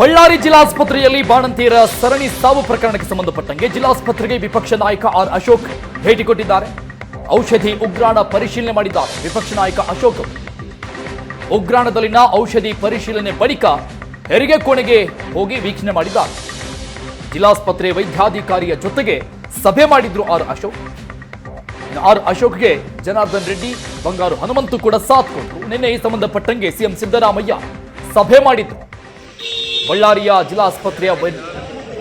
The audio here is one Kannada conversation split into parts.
ಬಳ್ಳಾರಿ ಜಿಲ್ಲಾಸ್ಪತ್ರೆಯಲ್ಲಿ ಬಾಣಂತಿಯರ ಸರಣಿ ಸಾವು ಪ್ರಕರಣಕ್ಕೆ ಸಂಬಂಧಪಟ್ಟಂಗೆ ಜಿಲ್ಲಾಸ್ಪತ್ರೆಗೆ ವಿಪಕ್ಷ ನಾಯಕ ಆರ್ ಅಶೋಕ್ ಭೇಟಿ ಕೊಟ್ಟಿದ್ದಾರೆ. ಔಷಧಿ ಉಗ್ರಾಣ ಪರಿಶೀಲನೆ ಮಾಡಿದ್ದಾರೆ. ವಿಪಕ್ಷ ನಾಯಕ ಅಶೋಕ್ ಉಗ್ರಾಣದಲ್ಲಿನ ಔಷಧಿ ಪರಿಶೀಲನೆ ಬಳಿಕ ಹೆರಿಗೆ ಕೋಣೆಗೆ ಹೋಗಿ ವೀಕ್ಷಣೆ ಮಾಡಿದ್ದಾರೆ. ಜಿಲ್ಲಾಸ್ಪತ್ರೆ ವೈದ್ಯಾಧಿಕಾರಿಯ ಜೊತೆಗೆ ಸಭೆ ಮಾಡಿದ್ರು ಆರ್ ಅಶೋಕ್. ಆರ್ ಅಶೋಕ್ಗೆ ಜನಾರ್ದನ್ ರೆಡ್ಡಿ, ಬಂಗಾರು ಹನುಮಂತು ಕೂಡ ಸಾಥ್ ಕೊಟ್ಟರು ನಿನ್ನೆ ಈ ಸಂಬಂಧಪಟ್ಟಂಗೆ ಸಿಎಂ ಸಿದ್ದರಾಮಯ್ಯ ಸಭೆ ಮಾಡಿದ್ರು. ಬಳ್ಳಾರಿಯ ಜಿಲ್ಲಾಸ್ಪತ್ರೆಯ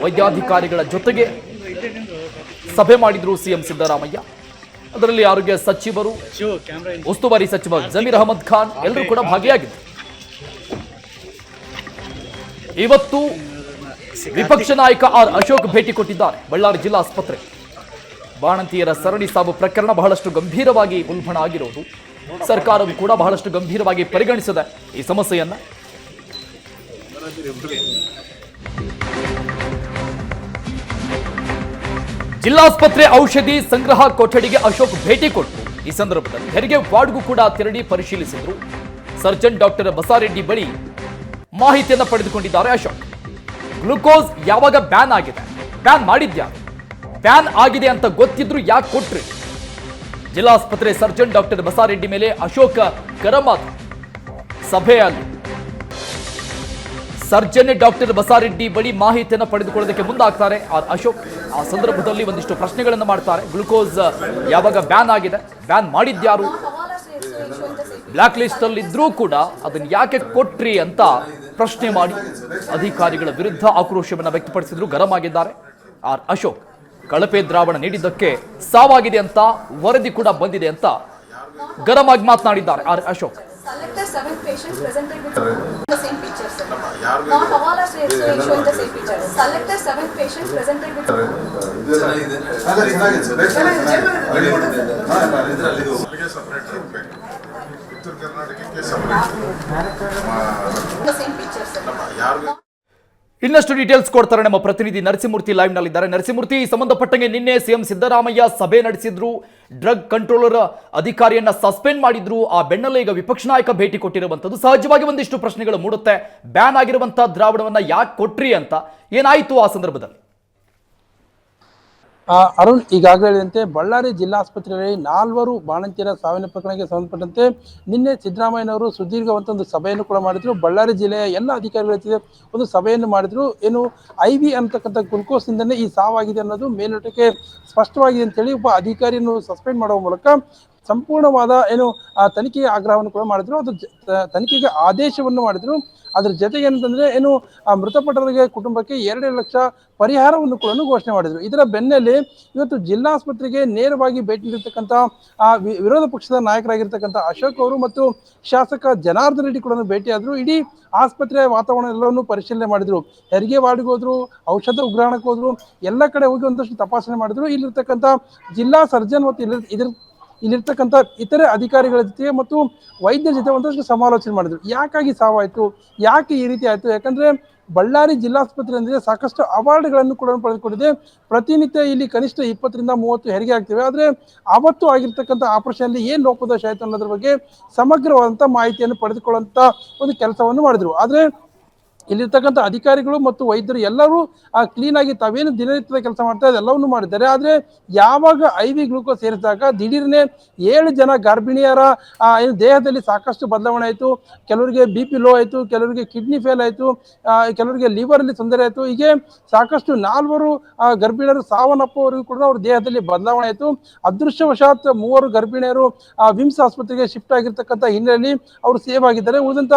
ವೈದ್ಯಾಧಿಕಾರಿಗಳ ಜೊತೆಗೆ ಸಭೆ ಮಾಡಿದ್ರು ಸಿಎಂ ಸಿದ್ದರಾಮಯ್ಯ. ಅದರಲ್ಲಿ ಆರೋಗ್ಯ ಸಚಿವರು, ಉಸ್ತುವಾರಿ ಸಚಿವ ಜಮೀರ್ ಅಹಮದ್ ಖಾನ್ ಎಲ್ಲರೂ ಕೂಡ ಭಾಗಿಯಾಗಿದ್ದರು. ಇವತ್ತು ವಿಪಕ್ಷ ನಾಯಕ ಆರ್ ಅಶೋಕ್ ಭೇಟಿ ಕೊಟ್ಟಿದ್ದಾರೆ ಬಳ್ಳಾರಿ ಜಿಲ್ಲಾ ಆಸ್ಪತ್ರೆ ಬಾಣಂತಿಯರ ಸರಣಿ ಸಾವು ಪ್ರಕರಣ ಬಹಳಷ್ಟು ಗಂಭೀರವಾಗಿ ಉಲ್ಬಣ ಆಗಿರೋದು ಸರ್ಕಾರವು ಕೂಡ ಬಹಳಷ್ಟು ಗಂಭೀರವಾಗಿ ಪರಿಗಣಿಸದ ಈ ಸಮಸ್ಯೆಯನ್ನ ಜಿಲ್ಲಾಸ್ಪತ್ರೆ ಔಷಧಿ ಸಂಗ್ರಹ ಕೊಠಡಿಗೆ ಅಶೋಕ್ ಭೇಟಿ ಕೊಟ್ಟು ಈ ಸಂದರ್ಭದಲ್ಲಿ ಹೆರಿಗೆ ವಾರ್ಡ್ಗೂ ಕೂಡ ತೆರಳಿ ಪರಿಶೀಲಿಸಿದ್ರು. ಸರ್ಜನ್ ಡಾಕ್ಟರ್ ಬಸಾರೆಡ್ಡಿ ಬಳಿ ಮಾಹಿತಿಯನ್ನು ಪಡೆದುಕೊಂಡಿದ್ದಾರೆ ಅಶೋಕ್. ಗ್ಲುಕೋಸ್ ಯಾವಾಗ ಬ್ಯಾನ್ ಆಗಿದೆ? ಬ್ಯಾನ್ ಮಾಡಿದ್ಯಾ? ಬ್ಯಾನ್ ಆಗಿದೆ ಅಂತ ಗೊತ್ತಿದ್ರು ಯಾಕೆ ಕೊಟ್ರಿ? ಜಿಲ್ಲಾಸ್ಪತ್ರೆ ಸರ್ಜನ್ ಡಾಕ್ಟರ್ ಬಸಾರೆಡ್ಡಿ ಮೇಲೆ ಅಶೋಕ್ ಆದ ಸಭೆಯಲ್ಲಿ ಸರ್ಜನ್ ಡಾಕ್ಟರ್ ಬಸಾರೆಡ್ಡಿ ಬಳಿ ಮಾಹಿತಿಯನ್ನು ಪಡೆದುಕೊಳ್ಳೋದಕ್ಕೆ ಮುಂದಾಗ್ತಾರೆ. ಅಶೋಕ್, ಆ ಸಂದರ್ಭದಲ್ಲಿ ಒಂದಿಷ್ಟು ಪ್ರಶ್ನೆಗಳನ್ನು ಮಾಡ್ತಾರೆ. ಗ್ಲುಕೋಸ್ ಯಾವಾಗ ಬ್ಯಾನ್ ಆಗಿದೆ? ಬ್ಯಾನ್ ಮಾಡಿದ್ಯಾರು ಬ್ಲಾಕ್ ಲಿಸ್ಟ್ ಅಲ್ಲಿ ಇದ್ರೂ ಕೂಡ ಅದನ್ನ ಯಾಕೆ ಕೊಟ್ರಿ ಅಂತ ಪ್ರಶ್ನೆ ಮಾಡಿ ಅಧಿಕಾರಿಗಳ ವಿರುದ್ಧ ಆಕ್ರೋಶವನ್ನು ವ್ಯಕ್ತಪಡಿಸಿದ್ರು, ಗರಂ ಆಗಿದ್ದಾರೆ. ಆರ್ ಅಶೋಕ್, ಕಳಪೆ ದ್ರಾವಣ ನೀಡಿದ್ದಕ್ಕೆ ಸಾವಾಗಿದೆ ಅಂತ ವರದಿ ಕೂಡ ಬಂದಿದೆ ಅಂತ ಗರಂ ಆಗಿ ಮಾತನಾಡಿದ್ದಾರೆ. R Ashok. The seven patients presented with the same pictures. sir. Not all are showing the same pictures. Select seven patients presented with ಅಲ್ಲಿಗೆ ಸಪ್ರೇಟ್ ಇರಬೇಕು ಉತ್ತರ ಕರ್ನಾಟಕಕ್ಕೆ separate the same pictures. sir. ಯಾರು ಇನ್ನಷ್ಟು ಡೀಟೇಲ್ಸ್ ಕೊಡ್ತಾರೆ ನಮ್ಮ ಪ್ರತಿನಿಧಿ ನರಸಿಂಹಮೂರ್ತಿ ಲೈವ್ ನಲ್ಲಿದ್ದಾರೆ. ನರಸಿಂಹಮೂರ್ತಿ ಈ ಸಂಬಂಧಪಟ್ಟಂಗೆ ನಿನ್ನೆ ಸಿಎಂ ಸಿದ್ದರಾಮಯ್ಯ ಸಭೆ ನಡೆಸಿದ್ರು. ಡ್ರಗ್ ಕಂಟ್ರೋಲರ್ ಅಧಿಕಾರಿಯನ್ನ ಸಸ್ಪೆಂಡ್ ಮಾಡಿದ್ರು. ಆ ಬೆನ್ನಲ್ಲೇ ಈಗ ವಿಪಕ್ಷ ನಾಯಕ ಭೇಟಿ ಕೊಟ್ಟಿರುವಂತದ್ದು ಸಹಜವಾಗಿ ಒಂದಿಷ್ಟು ಪ್ರಶ್ನೆಗಳು ಮೂಡುತ್ತೆ. ಬ್ಯಾನ್ ಆಗಿರುವಂತಹ ದ್ರಾವಣವನ್ನ ಯಾಕೆ ಕೊಟ್ರಿ ಅಂತ. ಏನಾಯ್ತು ಆ ಸಂದರ್ಭದಲ್ಲಿ? ಅರುಣ್ ಈಗಾಗಲೇ ಹೇಳಿದಂತೆ ಬಳ್ಳಾರಿ ಜಿಲ್ಲಾಸ್ಪತ್ರೆಯಲ್ಲಿ ನಾಲ್ವರು ಬಾಣಂತಿಯರ ಸಾವಿನ ಪ್ರಕರಣಕ್ಕೆ ಸಂಬಂಧಪಟ್ಟಂತೆ ನಿನ್ನೆ ಸಿದ್ದರಾಮಯ್ಯನವರು ಸುದೀರ್ಘವಂತ ಒಂದು ಸಭೆಯನ್ನು ಕೂಡ ಮಾಡಿದ್ರು. ಬಳ್ಳಾರಿ ಜಿಲ್ಲೆಯ ಎಲ್ಲ ಅಧಿಕಾರಿಗಳ ಜೊತೆ ಒಂದು ಸಭೆಯನ್ನು ಮಾಡಿದ್ರು. ಏನು ಐ ವಿ ಅಂತಕ್ಕಂಥ ಗ್ಲುಕೋಸ್ನಿಂದಲೇ ಈ ಸಾವಾಗಿದೆ ಅನ್ನೋದು ಮೇಲ್ನೋಟಕ್ಕೆ ಸ್ಪಷ್ಟವಾಗಿದೆ ಅಂತೇಳಿ ಒಬ್ಬ ಅಧಿಕಾರಿಯನ್ನು ಸಸ್ಪೆಂಡ್ ಮಾಡುವ ಮೂಲಕ ಸಂಪೂರ್ಣವಾದ ಏನು, ಆ, ತನಿಖೆಗೆ ಆಗ್ರಹವನ್ನು ಕೂಡ ಮಾಡಿದ್ರು. ಅದು ತನಿಖೆಗೆ ಆದೇಶವನ್ನು ಮಾಡಿದ್ರು. ಅದ್ರ ಜೊತೆಗೆ ಏನಂತಂದ್ರೆ ಏನು, ಆ, ಮೃತಪಟ್ಟವರಿಗೆ ಕುಟುಂಬಕ್ಕೆ ಎರಡು ಲಕ್ಷ ಪರಿಹಾರವನ್ನು ಕೂಡ ಘೋಷಣೆ ಮಾಡಿದ್ರು. ಇದರ ಬೆನ್ನಲ್ಲಿ ಇವತ್ತು ಜಿಲ್ಲಾಸ್ಪತ್ರೆಗೆ ನೇರವಾಗಿ ಭೇಟಿ ನೀಡಿರ್ತಕ್ಕಂಥ, ಆ ವಿರೋಧ ಪಕ್ಷದ ನಾಯಕರಾಗಿರ್ತಕ್ಕಂಥ ಅಶೋಕ್ ಅವರು ಮತ್ತು ಶಾಸಕ ಜನಾರ್ದನ್ ರೆಡ್ಡಿ ಕೂಡ ಭೇಟಿಯಾದ್ರು. ಇಡೀ ಆಸ್ಪತ್ರೆಯ ವಾತಾವರಣ ಎಲ್ಲವನ್ನು ಪರಿಶೀಲನೆ ಮಾಡಿದ್ರು. ಹೆರಿಗೆ ವಾರ್ಡ್ಗೆ ಹೋದ್ರು, ಔಷಧ ಉಗ್ರಾಣಕ್ಕೆ ಹೋದ್ರು, ಎಲ್ಲ ಕಡೆ ಹೋಗಿ ಒಂದಷ್ಟು ತಪಾಸಣೆ ಮಾಡಿದ್ರು. ಇಲ್ಲಿರ್ತಕ್ಕಂಥ ಜಿಲ್ಲಾ ಸರ್ಜನ್ ಮತ್ತು ಇಲ್ಲಿ ಇದ್ರ ಇಲ್ಲಿರ್ತಕ್ಕಂಥ ಇತರೆ ಅಧಿಕಾರಿಗಳ ಜೊತೆ ಮತ್ತು ವೈದ್ಯರ ಜೊತೆ ಒಂದಷ್ಟು ಸಮಾಲೋಚನೆ ಮಾಡಿದ್ರು. ಯಾಕಾಗಿ ಸಾವಾಯಿತು? ಯಾಕೆ ಈ ರೀತಿ ಆಯಿತು? ಯಾಕಂದರೆ ಬಳ್ಳಾರಿ ಜಿಲ್ಲಾಸ್ಪತ್ರೆ ಅಂದರೆ ಸಾಕಷ್ಟು ಅವಾರ್ಡ್ಗಳನ್ನು ಕೂಡ ಪಡೆದುಕೊಂಡಿದೆ. ಪ್ರತಿನಿತ್ಯ ಇಲ್ಲಿ ಕನಿಷ್ಠ ಇಪ್ಪತ್ತರಿಂದ ಮೂವತ್ತು ಹೆರಿಗೆ ಆಗ್ತಿವೆ. ಆದರೆ ಅವತ್ತು ಆಗಿರ್ತಕ್ಕಂಥ ಆಪರೇಷನಲ್ಲಿ ಏನು ಲೋಪದೋಷ ಆಯಿತು ಅನ್ನೋದ್ರ ಬಗ್ಗೆ ಸಮಗ್ರವಾದಂಥ ಮಾಹಿತಿಯನ್ನು ಪಡೆದುಕೊಳ್ಳುವಂಥ ಒಂದು ಕೆಲಸವನ್ನು ಮಾಡಿದ್ರು. ಆದರೆ ಇಲ್ಲಿರ್ತಕ್ಕಂಥ ಅಧಿಕಾರಿಗಳು ಮತ್ತು ವೈದ್ಯರು ಎಲ್ಲರೂ ಆ ಕ್ಲೀನ್ ಆಗಿ ತಾವೇನು ದಿನನಿತ್ಯದ ಕೆಲಸ ಮಾಡ್ತಾ ಎಲ್ಲವನ್ನು ಮಾಡಿದ್ದಾರೆ. ಆದರೆ ಯಾವಾಗ ಐ ವಿ ಗ್ಲೂಕೋಸ್ ಸೇರಿಸಿದಾಗ ದಿಢೀರ್ನೆ ಏಳು ಜನ ಗರ್ಭಿಣಿಯರ ಏನು ದೇಹದಲ್ಲಿ ಸಾಕಷ್ಟು ಬದಲಾವಣೆ ಆಯಿತು. ಕೆಲವರಿಗೆ ಬಿ ಪಿ ಲೋ ಆಯಿತು, ಕೆಲವರಿಗೆ ಕಿಡ್ನಿ ಫೇಲ್ ಆಯಿತು ಕೆಲವರಿಗೆ ಲಿವರಲ್ಲಿ ತೊಂದರೆ ಆಯಿತು. ಹೀಗೆ ಸಾಕಷ್ಟು ನಾಲ್ವರು ಗರ್ಭಿಣಿಯರು ಸಾವನ್ನಪ್ಪುವವರೆಗೂ ಕೂಡ ಅವ್ರ ದೇಹದಲ್ಲಿ ಬದಲಾವಣೆ ಆಯಿತು. ಅದೃಶ್ಯವಶಾತ್ ಮೂವರು ಗರ್ಭಿಣಿಯರು ವಿಮ್ಸ್ ಆಸ್ಪತ್ರೆಗೆ ಶಿಫ್ಟ್ ಆಗಿರ್ತಕ್ಕಂಥ ಹಿನ್ನೆಲೆಯಲ್ಲಿ ಅವರು ಸೇವ್ ಆಗಿದ್ದಾರೆ. ಉಳಿದಂಥ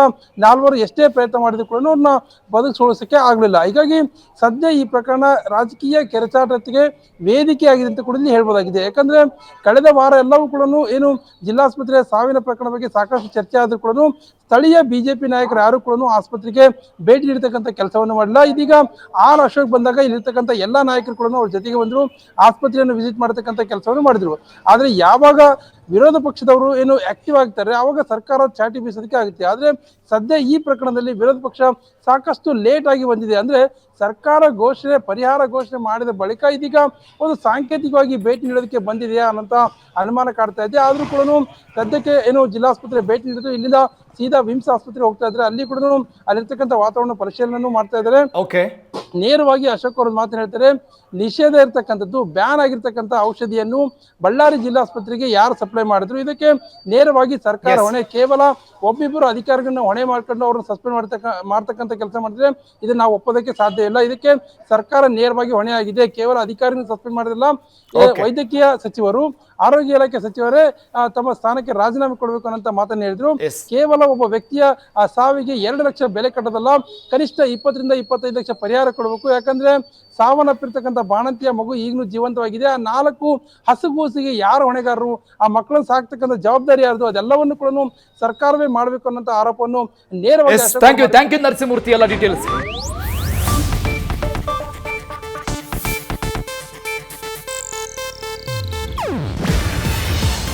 ನಾಲ್ವರು ಎಷ್ಟೇ ಪ್ರಯತ್ನ ಮಾಡಿದ್ರು ಕೂಡ ಅವ್ರನ್ನ ಬದುಕಿಸೋಳಿಸಕ್ಕೆ ಆಗಲಿಲ್ಲ. ಹೀಗಾಗಿ ಸದ್ಯ ಈ ಪ್ರಕರಣ ರಾಜಕೀಯ ಕೆರಚಾಟಕ್ಕೆ ವೇದಿಕೆ ಆಗಿದೆ ಅಂತ ಕೂಡ ಹೇಳ್ಬೋದಾಗಿದೆ. ಯಾಕಂದ್ರೆ ಕಳೆದ ವಾರ ಎಲ್ಲವೂ ಕೂಡ ಏನು ಜಿಲ್ಲಾಸ್ಪತ್ರೆಯ ಸಾವಿನ ಪ್ರಕರಣ ಬಗ್ಗೆ ಸಾಕಷ್ಟು ಚರ್ಚೆ ಆದರೂ ಕೂಡ ಸ್ಥಳೀಯ ಬಿಜೆಪಿ ನಾಯಕರು ಯಾರು ಕೂಡ ಆಸ್ಪತ್ರೆಗೆ ಭೇಟಿ ನೀಡತಕ್ಕಂಥ ಕೆಲಸವನ್ನು ಮಾಡಿಲ್ಲ. ಇದೀಗ ಆರ್ ಅಶೋಕ್ ಬಂದಾಗ ಇಲ್ಲಿರ್ತಕ್ಕಂಥ ಎಲ್ಲ ನಾಯಕರು ಕೂಡ ಅವ್ರ ಜೊತೆಗೆ ಬಂದರು, ಆಸ್ಪತ್ರೆಯನ್ನು ವಿಸಿಟ್ ಮಾಡತಕ್ಕಂಥ ಕೆಲಸವನ್ನು ಮಾಡಿದ್ರು. ಆದರೆ ಯಾವಾಗ ವಿರೋಧ ಪಕ್ಷದವರು ಏನು ಆಕ್ಟಿವ್ ಆಗ್ತಾರೆ, ಅವಾಗ ಸರ್ಕಾರ ಚಾಟಿ ಬೀಸೋದಕ್ಕೆ ಆಗುತ್ತೆ. ಆದರೆ ಸದ್ಯ ಈ ಪ್ರಕರಣದಲ್ಲಿ ವಿರೋಧ ಪಕ್ಷ ಸಾಕಷ್ಟು ಲೇಟ್ ಆಗಿ ಬಂದಿದೆ. ಅಂದ್ರೆ ಸರ್ಕಾರ ಘೋಷಣೆ, ಪರಿಹಾರ ಘೋಷಣೆ ಮಾಡಿದ ಬಳಿಕ ಇದೀಗ ಒಂದು ಸಾಂಕೇತಿಕವಾಗಿ ಭೇಟಿ ನೀಡೋದಕ್ಕೆ ಬಂದಿದೆಯಾ ಅನ್ನೋಂಥ ಅನುಮಾನ ಕಾಡ್ತಾ ಇದೆ. ಆದರೂ ಕೂಡ ಸದ್ಯಕ್ಕೆ ಏನು ಜಿಲ್ಲಾಸ್ಪತ್ರೆ ಭೇಟಿ ನೀಡಿದ್ರು, ಇಲ್ಲಿಂದ ಸೀದಾ ವಿಮ್ಸ್ ಆಸ್ಪತ್ರೆ ಹೋಗ್ತಾ ಇದ್ರೆ ಅಲ್ಲಿ ಕೂಡ ಅಲ್ಲಿರ್ತಕ್ಕಂಥ ವಾತಾವರಣ ಪರಿಶೀಲನೆ ಮಾಡ್ತಾ ಇದ್ದಾರೆ. ಓಕೆ ನೇರವಾಗಿ ಅಶೋಕ್ ಅವರು ಮಾತನ್ನ ಹೇಳ್ತಾರೆ ನಿಷೇಧ ಇರತಕ್ಕಂಥದ್ದು ಬ್ಯಾನ್ ಆಗಿರ್ತಕ್ಕಂಥ ಔಷಧಿಯನ್ನು ಬಳ್ಳಾರಿ ಜಿಲ್ಲಾಸ್ಪತ್ರೆಗೆ ಯಾರು ಸಪ್ಲೈ ಮಾಡಿದ್ರು? ಇದಕ್ಕೆ ನೇರವಾಗಿ ಸರ್ಕಾರ. ಹೊಣೆ ಕೇವಲ ಒಬ್ಬಿಬ್ಬರು ಅಧಿಕಾರಿಗಳನ್ನ ಹೊಣೆ ಮಾಡ್ಕೊಂಡು ಅವ್ರನ್ನ ಸಸ್ಪೆಂಡ್ ಮಾಡ್ತಕ್ಕ ಮಾಡ್ತಕ್ಕಂಥ ಕೆಲಸ ಮಾಡಿದ್ರೆ ಇದನ್ನ ನಾವು ಒಪ್ಪೋದಕ್ಕೆ ಸಾಧ್ಯ ಇಲ್ಲ. ಇದಕ್ಕೆ ಸರ್ಕಾರ ನೇರವಾಗಿ ಹೊಣೆ ಆಗಿದೆ ಕೇವಲ ಅಧಿಕಾರಿನ ಸಸ್ಪೆಂಡ್ ಮಾಡಿದಿಲ್ಲ ವೈದ್ಯಕೀಯ ಸಚಿವರು ಆರೋಗ್ಯ ಇಲಾಖೆ ಸಚಿವರೇ ತಮ್ಮ ಸ್ಥಾನಕ್ಕೆ ರಾಜೀನಾಮೆ ಕೊಡಬೇಕು ಅನ್ನೋ ಮಾತನ್ನ ಹೇಳಿದ್ರು. ಕೇವಲ ಒಬ್ಬ ವ್ಯಕ್ತಿಯ ಸಾವಿಗೆ ಎರಡು ಲಕ್ಷ ಬೆಲೆ ಕಟ್ಟೋದಲ್ಲ ಕನಿಷ್ಠ ಇಪ್ಪತ್ತರಿಂದ ಇಪ್ಪತ್ತೈದು ಲಕ್ಷ ಪರಿಹಾರ ಕೊಡಬೇಕು. ಯಾಕಂದ್ರೆ ಸಾವನ್ನಪ್ಪಿರ್ತಕ್ಕಂಥ ಬಾಣಂತಿಯ ಮಗು ಈಗಲೂ ಜೀವಂತವಾಗಿದೆ. ಆ ನಾಲ್ಕು ಹಸುಗೂಸಿಗೆ ಯಾರು ಹೊಣೆಗಾರರು? ಆ ಮಕ್ಕಳನ್ನು ಸಾಕ್ತಕ್ಕಂಥ ಜವಾಬ್ದಾರಿ ಯಾರ್ದು? ಅದೆಲ್ಲವನ್ನು ಕೂಡ ಸರ್ಕಾರವೇ ಮಾಡಬೇಕು ಅನ್ನೋ ಆರೋಪವನ್ನು ನೇರವಾಗಿ thank you thank you Narasimhamurthy ಎಲ್ಲ ಡೀಟೇಲ್ಸ್